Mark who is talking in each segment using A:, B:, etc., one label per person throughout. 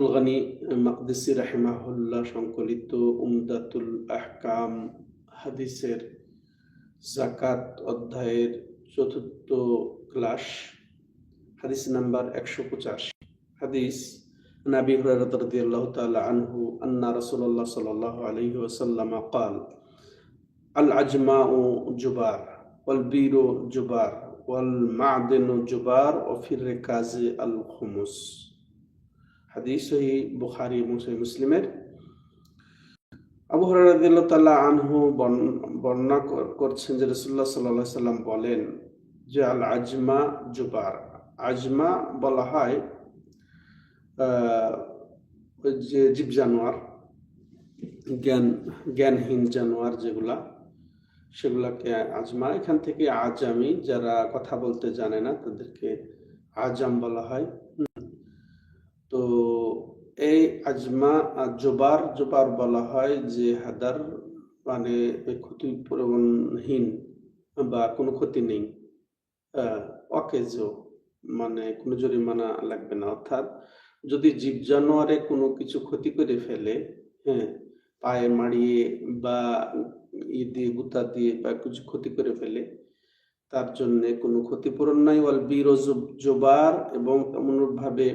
A: গানি মাকদিসি রাহিমাহুল্লাহ সংকলিত উমদাতুল আহকাম হাদিসের জাকাত অধ্যায়ের চতুর্থ ক্লাস হাদিস নাম্বার একশো পঁচাশি হাদিস নাবি হুরায়রা রাদিয়াল্লাহু তাআলা আনহু আন্না রাসূলুল্লাহ সাল্লাল্লাহু আলাইহি ওয়াসাল্লাম قال العجماء جبار والبير جبار والمعدن جبار وفي الركاز الخمس হাদিস সহি বুখারি এবং সহি মুসলিমের। আবু হরাদিল্লাহ তাল্লাহ আনহু বর্ণনা করছেন যে রসুল্লাহ সাল্লাহ সাল্লাম বলেন যে আল আজমা জুবার। আজমা বলা হয় যে জীব জানোয়ার, জ্ঞান, জ্ঞানহীন জানোয়ার যেগুলা, সেগুলাকে আজমা। এখান থেকে আজামি যারা কথা বলতে জানে না, তাদেরকে আজাম বলা হয়। তো এই আজমা জোবার জোবার বলা হয় যে হাদার মানে ক্ষতিপূরণহীন বা কোনো ক্ষতি নেই। অকেজ মানে কোনো জরিমানা লাগবে না। অর্থাৎ যদি জীব জানোয়ারে কোনো কিছু ক্ষতি করে ফেলে হ্যাঁ পায়ে মারিয়ে বা ই দিয়ে, গুতা দিয়ে বা কিছু ক্ষতি করে ফেলে, তার জন্য কোনো ক্ষতিপূরণ নাই। ওয়াল বীর জোবার এবং অনুরূপভাবে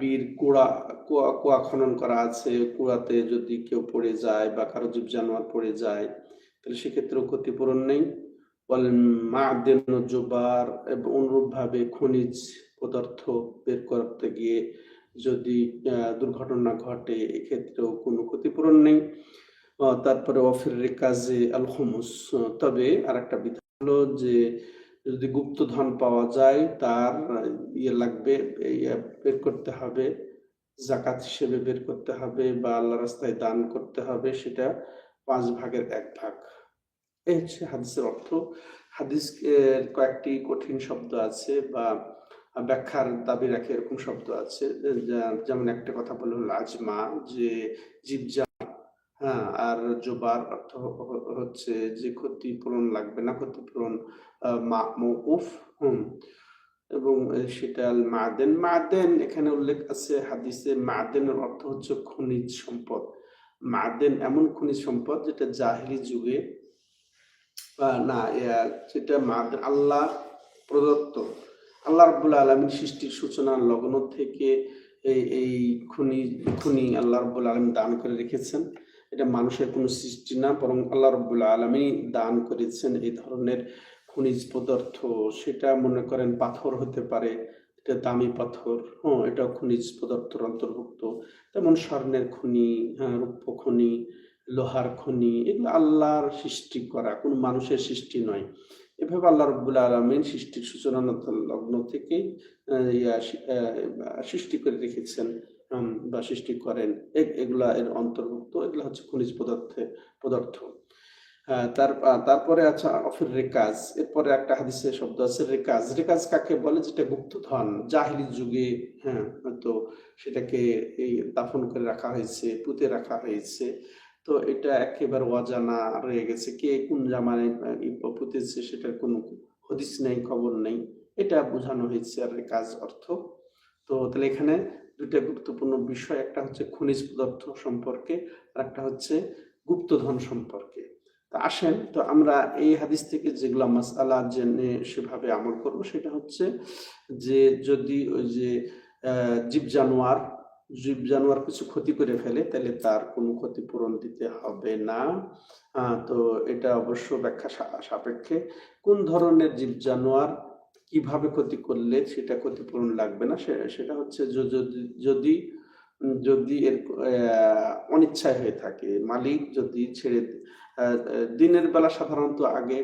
A: বীর কুড়া, কুয়া কুয়া খনন করা আছে। কুয়াতে যদি কেউ পড়ে যায় বা কারও জীব জানোয়ার পড়ে যায়, তাহলে সেক্ষেত্রেও ক্ষতিপূরণ নেই। বলেন, মাদেন জোবার এবং, অনুরূপভাবে খনিজ পদার্থ বের করতে গিয়ে যদি দুর্ঘটনা ঘটে, এক্ষেত্রেও কোনো ক্ষতিপূরণ নেই। তারপরে অফির কাজে আল তবে আর একটা বিধান হলো যে যদি গুপ্তধন পাওয়া যায়, তার ইয়ে লাগবে ইয়ে বের করতে হবে, জাকাত হিসেবে বের করতে হবে বা আল্লাহ রাস্তায় দান করতে হবে, সেটা পাঁচ ভাগের এক ভাগ। এই হচ্ছে হাদিসের অর্থ। হাদিস কয়েকটি কঠিন শব্দ আছে বা ব্যাখ্যার দাবি রাখে এরকম শব্দ আছে। যেমন একটা কথা বলল আজমা যে জীবজা হ্যাঁ আর জোবার অর্থ হচ্ছে যে ক্ষতিপূরণ লাগবে না, ক্ষতিপূরণ মৌকুফ হুম, এবং সেটা মাদেন মাদেন, এখানে উল্লেখ আছে হাদিসে, মাদেনের অর্থ হচ্ছে খনিজ সম্পদ। মাদেন এমন খনিজ সম্পদ যেটা জাহিলি যুগে না যেটা মাদেন আল্লাহ প্রদত্ত। আল্লাহ রবুল্লা আলমীর সৃষ্টির সূচনা লগ্ন থেকে এই এই খুনি খুনি আল্লাহ রব্বুল আলম দান করে রেখেছেন। এটা মানুষের কোনো সৃষ্টি না, বরং আল্লাহ রব্বুল আলমী দান করেছেন এই ধরনের খনিজ পদার্থ। সেটা মনে করেন পাথর হতে পারে, এটা দামি পাথর হ্যাঁ এটা খনিজ পদার্থের অন্তর্ভুক্ত। তেমন স্বর্ণের খনি হ্যাঁ রূপ্য খনি, লোহার খনি, এগুলো আল্লাহর সৃষ্টি করা, কোনো মানুষের সৃষ্টি নয়। এভাবে আল্লাহ রব্বুল আলমিন সৃষ্টির সূচনা, লগ্ন থেকে সৃষ্টি করে রেখেছেন। বা সৃষ্টি করেন। এগুলা এর অন্তর্ভুক্ত। এগুলো হচ্ছে খনিজ পদার্থে, পদার্থ। তার তারপরে আছে অফির রেকাজ এরপরে একটা হাদিসে শব্দ আছে রেকাজ। রেকাজ কাকে বলে? যেটা গুপ্তধন, জাহিলি যুগে হ্যাঁ তো সেটাকে এই দাফন করে রাখা হয়েছে, পুঁতে রাখা হয়েছে। তো এটা একেবারে অজানা রয়ে গেছে। কে কোন জামানে পুঁতেছে সেটার কোনো হদিস নেই, খবর নেই। এটা বোঝানো হয়েছে আর রেকাজ অর্থ। তো তাহলে এখানে দুটা গুরুত্বপূর্ণ বিষয়, একটা হচ্ছে খনিজ পদার্থ সম্পর্কে, আর একটা হচ্ছে গুপ্তধন সম্পর্কে। তো আসেন, তো আমরা এই হাদিস থেকে যেগুলো মাসালা জেনে সেভাবে আমল করব, সেটা হচ্ছে যে যদি ওই যে জীব জানোয়ার জীব জানোয়ার কিছু ক্ষতি করে ফেলে, তাহলে তার কোনো ক্ষতিপূরণ দিতে হবে না। তো এটা অবশ্য ব্যাখ্যা সাপেক্ষে। কোন ধরনের জীব জানোয়ার কীভাবে ক্ষতি করলে সেটা ক্ষতিপূরণ লাগবে না? সেটা হচ্ছে যদি যদি এর অনিচ্ছায় হয়ে থাকে। মালিক যদি ছেড়ে দিনের বেলা সাধারণত আগে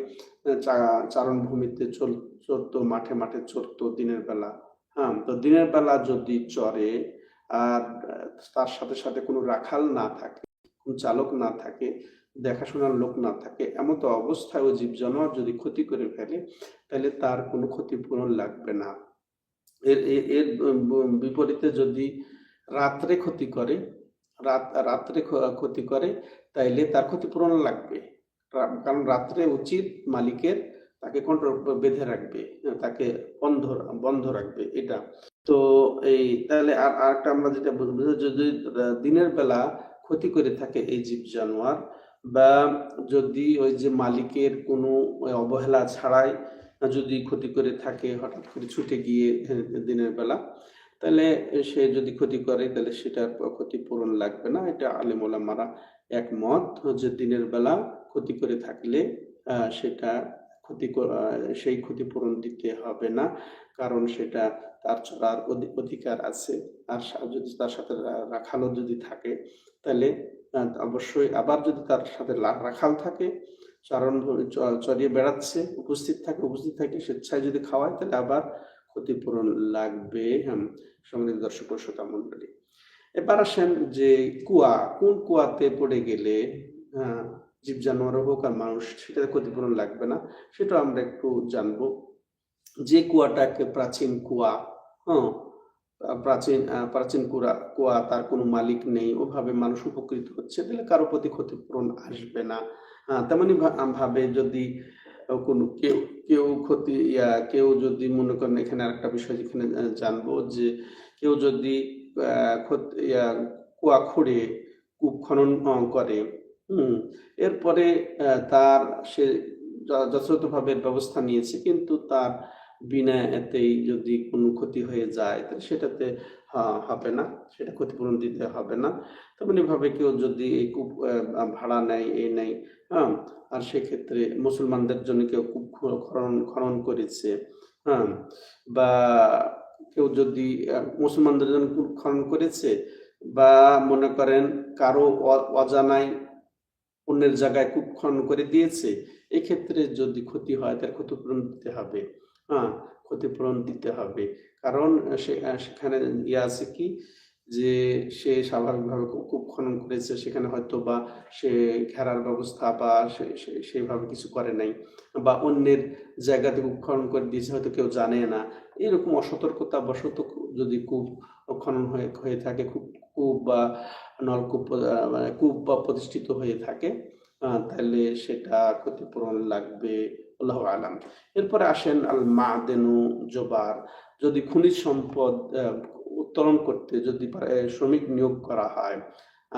A: চারণ ভূমিতে চল, চড়তো, মাঠে মাঠে চড়তো দিনের বেলা। হ্যাঁ তো দিনের বেলা যদি চড়ে আর, তার সাথে সাথে কোনো রাখাল না থাকে, কোনো চালক না থাকে দেখাশোনার লোক না থাকে এমত অবস্থায় ও জীব জানোয়ার যদি ক্ষতি করে ফেলে, তাহলে তার কোনো ক্ষতিপূরণ লাগবে না। এর এর বিপরীতে যদি রাত্রে ক্ষতি করে, রাত, রাত্রে ক্ষতি করে, তাইলে তার ক্ষতিপূরণ লাগবে। কারণ রাত্রে উচিত মালিকের তাকে কন্ট্রোল বেঁধে রাখবে তাকে বন্ধ বন্ধ রাখবে, এটা। তো এই, তাহলে আর, আরেকটা আমরা যেটা বুঝব যদি দিনের বেলা ক্ষতি করে থাকে এই জীব জানোয়ার বা যদি ওই যে মালিকের কোনো অবহেলা ছাড়াই যদি ক্ষতি করে থাকে, হঠাৎ করে ছুটে গিয়ে দিনের বেলা, তাহলে সে যদি ক্ষতি করে, তাহলে সেটার ক্ষতিপূরণ লাগবে না। এটা আলিম মারা একমত যে দিনের বেলা ক্ষতি করে থাকলে সেটা ক্ষতি সেই ক্ষতিপূরণ দিতে হবে না কারণ সেটা তার অধি- অধিকার আছে। আর যদি তার সাথে রাখালও যদি থাকে তাহলে অবশ্যই আবার যদি তার সাথে রাখাল থাকে চারণ চড়িয়ে বেড়াচ্ছে উপস্থিত থাকে উপস্থিত থাকে স্বেচ্ছায় যদি খাওয়ায় তাহলে আবার ক্ষতিপূরণ লাগবে। হ্যাঁ সম্মানিত দর্শক শ্রোতা মন্ডলী এবার আসেন যে কুয়া কোন কুয়াতে পড়ে গেলে আহ, জীব জানোয়ার হোক আর মানুষ সেটাতে ক্ষতিপূরণ লাগবে না, সেটা আমরা একটু জানব। যে কুয়াটাকে প্রাচীন কুয়া হ্যাঁ প্রাচীন প্রাচীন কুয়া কুয়া তার কোনো মালিক নেই, ওভাবে মানুষ উপকৃত হচ্ছে, তাহলে কারও প্রতি ক্ষতিপূরণ আসবে না। তেমনি ভাবে যদি কোনো কেউ কেউ ক্ষতি, ইয়া, কেউ যদি মনে করেন এখানে আরেকটা বিষয় যেখানে জানব যে কেউ যদি কুয়া খুঁড়ে কূপ খনন করে হুম, এরপরে তার সে যথাযথভাবে ব্যবস্থা নিয়েছে, কিন্তু তার বিনা এতেই যদি কোনো ক্ষতি হয়ে যায়, তাহলে সেটাতে হবে না, সেটা ক্ষতিপূরণ দিতে হবে না। তেমনি ভাবে কেউ যদি এই কূপ ভাড়া নেয় এই নেয় হ্যাঁ আর সেক্ষেত্রে মুসলমানদের জন্য কেউ কূপ খনন খনন করেছে হ্যাঁ বা কেউ যদি মুসলমানদের জন্য কূপ খনন করেছে, বা মনে করেন কারও অজানায় অন্যের জায়গায় কূপ খনন করে দিয়েছে, এক্ষেত্রে যদি ক্ষতি হয় তার ক্ষতিপূরণ দিতে হবে। হ্যাঁ ক্ষতিপূরণ দিতে হবে। কারণ সেখানে ইয়ে আছে কি? যে সে স্বাভাবিকভাবে কূপ খনন করেছে, সেখানে হয়তো বা সে ঘেরার ব্যবস্থা বা সেইভাবে কিছু করে নাই বা অন্যের জায়গাতে কূপ খনন করে দিয়েছে হয়তো কেউ জানে না। এরকম অসতর্কতা বশত যদি কূপ খনন হয়ে হয়ে থাকে, কূপ কূপ বা নলকূপ মানে কূপ বা প্রতিষ্ঠিত হয়ে থাকে তাহলে সেটা ক্ষতিপূরণ লাগবে, আল্লাহ আলাম। এরপরে আসেন আল মাদেনু জোবার যদি খনিজ সম্পদ উত্তোলন করতে যদি শ্রমিক নিয়োগ করা হয়,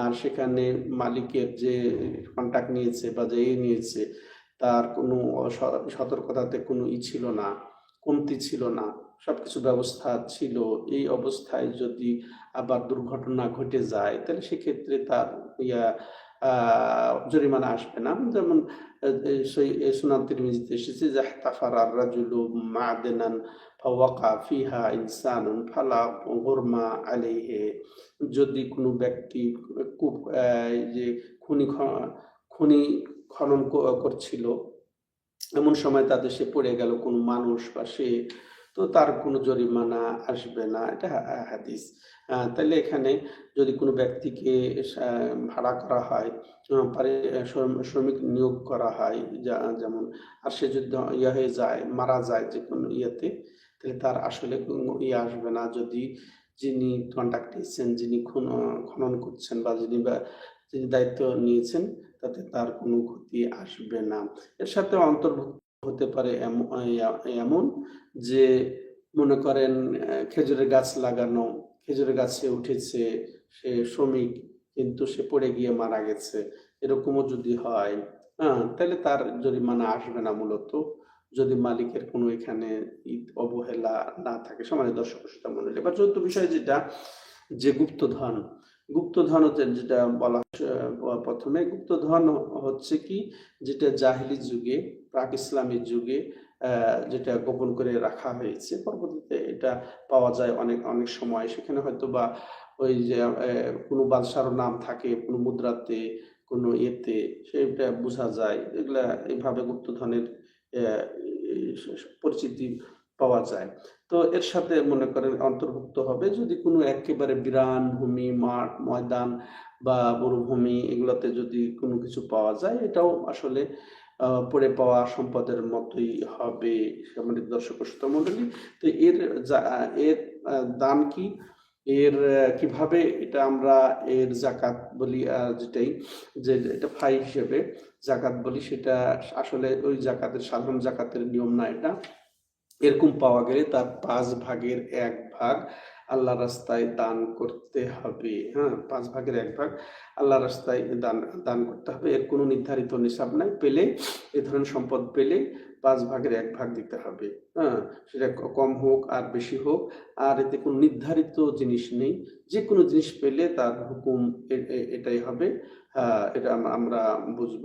A: আর সেখানে মালিকের যে কন্ট্যাক্ট নিয়েছে বা যে নিয়েছে, তার কোনো সতর্কতাতে কোনো ই ছিল না কমতি ছিল না। সবকিছু ব্যবস্থা ছিল। এই অবস্থায় যদি আবার দুর্ঘটনা ঘটে যায়, তাহলে সেক্ষেত্রে তার ইয়া জরিমানা আসবে না। যেমন সুনান তিরমিজিতে এসেছে যে তাফারার রাজুলু মাদেনান ফাওয়াকা ফিহা ইনসানুন ফালা গুরমা আলাইহি। যদি কোনো ব্যক্তি যে খনি খনি খনন করছিল এমন সময় তাদের সে পড়ে গেল কোনো মানুষ বা সে, তো তার কোনো জরিমানা আসবে না। এটা হাদিস। তাহলে এখানে যদি কোনো ব্যক্তিকে ভাড়া করা হয় শ্রমিক নিয়োগ করা হয়, যা- যেমন, আর সে যদি ইয়ে হয়ে যায়, মারা যায় যে কোনো ইয়েতে তাহলে তার আসলে ইয়ে আসবে না। যদি যিনি কন্ট্যাক্ট নিয়েছেন, যিনি খনন করছেন বা যিনি বা, যিনি দায়িত্ব নিয়েছেন তাতে তার কোনো ক্ষতি আসবে না। এর সাথে অন্তর্ভুক্ত হতে পারে এমন যে মনে করেন খেজুরের গাছ লাগানো, খেজুরের গাছে উঠেছে, সে শ্রমিক, কিন্তু সে পড়ে গিয়ে মারা গেছে। এরকমও যদি হয় হ্যাঁ তাহলে তার জরিমানা আসবে না মূলত। যদি মালিকের কোনো এখানে অবহেলা না থাকে সমাজের দর্শক শ্রোতা মন্ডলী এবার চতুর্থ বিষয় যেটা, যে গুপ্তধন গুপ্তধন যেটা বলা প্রথমে। গুপ্তধন হচ্ছে কি? যেটা জাহিলি যুগে, প্রাক ইসলামী যুগে যেটা গোপন করে রাখা হয়েছে। পরবর্তীতে এটা পাওয়া যায় অনেক অনেক সময়। সেখানে হয়তো বা ওই যে কোনো বাদশার নাম থাকে, কোনো মুদ্রাতে, কোনো ইয়েতে, সেটা বোঝা যায়। এগুলা এইভাবে গুপ্তধনের পরিচিতি পাওয়া যায়। তো এর সাথে মনে করেন অন্তর্ভুক্ত হবে যদি কোনো একেবারে বিরান, ভূমি, মাঠ, ময়দান বা মরুভূমি এগুলোতে যদি কোনো কিছু পাওয়া যায়, এটাও আসলে পড়ে পাওয়া সম্পদের মতোই হবে সম্মানিত দর্শক শ্রোতা তো এর এর দাম কি? এর কীভাবে এটা আমরা এর জাকাত বলি যেটাই, যে এটা ফাই হিসেবে জাকাত বলি, সেটা আসলে ওই জাকাতের সাধারণ জাকাতের নিয়ম না এটা। এরকম পাওয়া গেলে তার পাঁচ ভাগের এক ভাগ আল্লাহ রাস্তায় দান করতে হবে। হ্যাঁ পাঁচ ভাগের এক ভাগ আল্লাহ রাস্তায় দান দান করতে হবে। এর কোনো নির্ধারিত নিসাব নাই। পেলে এ ধরনের সম্পদ পেলে পাঁচ ভাগের এক ভাগ দিতে হবে। হ্যাঁ সেটা কম হোক আর বেশি হোক। আর এতে কোনো নির্ধারিত জিনিস নেই। যে কোনো জিনিস পেলে তার হুকুম এটাই হবে। আহ, এটা আমরা বুঝব।